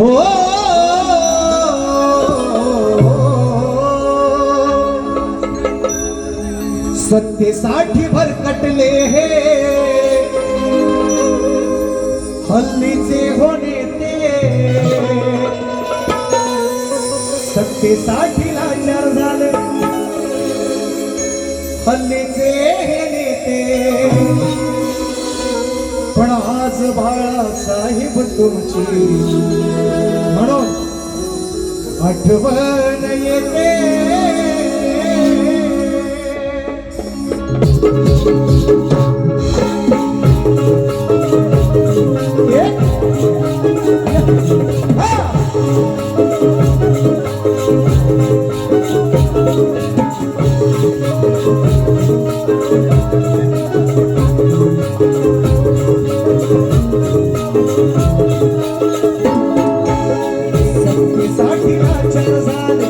हो. सत्तेसाठी भरकटले हे. हल्लीचे होणे ते. सत्तेसाठी लाचार झाले. हल्लीचे हे नेते. पण आज बाळासाहेब तुमची மட்டுமனையே Thank you. brother.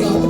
God.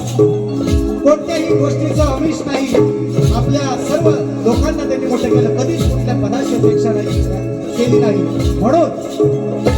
कोणत्याही गोष्टीचा अमिष नाही. आपल्या सर्व लोकांना त्यांनी मोठं केलं. कधीच कुठल्या पदाची अपेक्षा नाही केली नाही. म्हणून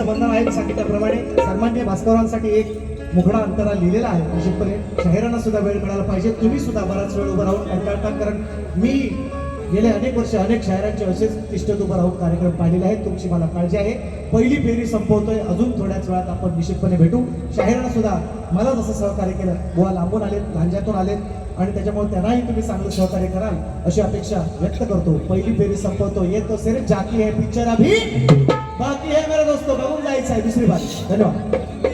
बंधन आहे सांगितल्याप्रमाणे सन्मान्य भास्करांसाठी एक मुखडा अंतरा लिहिलेला आहे. निश्चितपणे शहरांना सुद्धा वेळ मिळाला पाहिजे. तुम्ही सुद्धा बराच वेळ उभं राहून कंटाळता कारण मी गेले अनेक वर्ष अनेक शहरांचे असेच तिष्ठत उभं राहून कार्यक्रम पाहिलेले आहेत. तुमची मला काळजी आहे. पहिली फेरी संपवतोय. अजून थोड्याच वेळात आपण निश्चितपणे भेटू. शाहिरांना सुद्धा मला जसं सहकार्य केलं गोवा लांबून आलेत गांजातून आलेत आणि त्याच्यामुळे त्यांनाही तुम्ही चांगलं सहकार्य कराल अशी अपेक्षा व्यक्त करतो. पहिली फेरी संपवतो येतो सिर्फ जाती आहे पिक्चर अभी. बाकी आहे मेरा दोस्तों. बघून जायचं आहे दुसरी बात धन्यवाद.